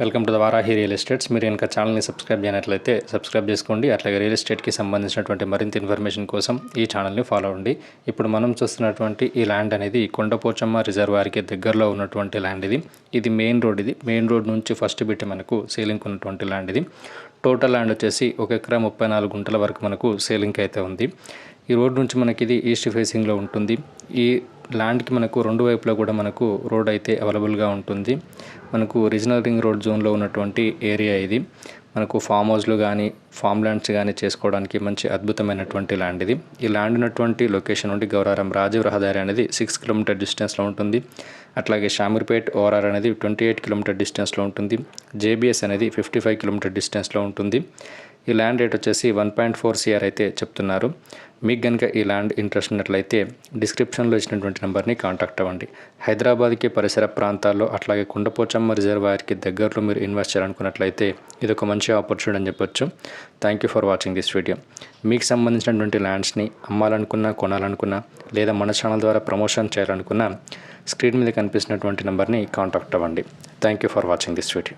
Welcome to the Varahi real estates. మీరు ఇంకా ఛానల్ని సబ్స్క్రైబ్ చేయనట్లయితే సబ్స్క్రైబ్ చేసుకోండి. అట్లాగే రియల్ ఎస్టేట్కి సంబంధించినటువంటి మరింత ఇన్ఫర్మేషన్ కోసం ఈ ఛానల్ని ఫాలో అవ్వండి. ఇప్పుడు మనం చూస్తున్నటువంటి ఈ ల్యాండ్ అనేది కొండపోచమ్మ రిజర్వాయర్కి దగ్గరలో ఉన్నటువంటి ల్యాండ్ ఇది. ఇది మెయిన్ రోడ్ ఇది. మెయిన్ రోడ్ నుంచి ఫస్ట్ బిట్ మనకు సేలింగ్ ఉన్నటువంటి ల్యాండ్ ఇది. టోటల్ ల్యాండ్ వచ్చేసి ఒక ఎకరా ముప్పై నాలుగు గుంటల వరకు మనకు సేలింగ్ అయితే ఉంది. ఈ రోడ్ నుంచి మనకి ఇది ఈస్ట్ ఫేసింగ్లో ఉంటుంది. ఈ ల్యాండ్కి మనకు రెండు వైపులా కూడా మనకు రోడ్ అయితే అవైలబుల్గా ఉంటుంది. మనకు రీజనల్ రింగ్ రోడ్ జోన్లో ఉన్నటువంటి ఏరియా ఇది. మనకు ఫామ్ హౌస్లు కానీ ఫామ్ ల్యాండ్స్ కానీ చేసుకోవడానికి మంచి అద్భుతమైనటువంటి ల్యాండ్ ఇది. ఈ ల్యాండ్ ఉన్నటువంటి లొకేషన్ నుండి గౌరారం రాజీవ్ రహదారి అనేది సిక్స్ కిలోమీటర్ డిస్టెన్స్లో ఉంటుంది. అట్లాగే షామీర్పేట్ ఓఆర్ఆర్ అనేది ట్వంటీ ఎయిట్ కిలోమీటర్ డిస్టెన్స్లో ఉంటుంది. జేబీఎస్ అనేది ఫిఫ్టీ ఫైవ్ కిలోమీటర్ డిస్టెన్స్లో ఉంటుంది. ఈ ల్యాండ్ రేట్ వచ్చేసి వన్ పాయింట్ ఫోర్ సిఆర్ అయితే చెప్తున్నారు. మీకు కనుక ఈ ల్యాండ్ ఇంట్రెస్ట్ ఉన్నట్లయితే డిస్క్రిప్షన్లో ఇచ్చినటువంటి నెంబర్ని కాంటాక్ట్ అవ్వండి. హైదరాబాద్కి పరిసర ప్రాంతాల్లో అట్లాగే కుండపోచమ్మ రిజర్వాయర్కి దగ్గరలో మీరు ఇన్వెస్ట్ చేయాలనుకున్నట్లయితే ఇది ఒక మంచి ఆపర్చునిటీ అని చెప్పొచ్చు. Thank you for watching this video మీకు సంబంధించినటువంటి ల్యాండ్స్ని అమ్మాలనుకున్నా కొనాలనుకున్నా లేదా మన ఛానల్ ద్వారా ప్రమోషన్ చేయాలనుకున్నా స్క్రీన్ మీద కనిపిస్తున్నటువంటి నెంబర్ని కాంటాక్ట్ అవ్వండి. Thank you for watching this video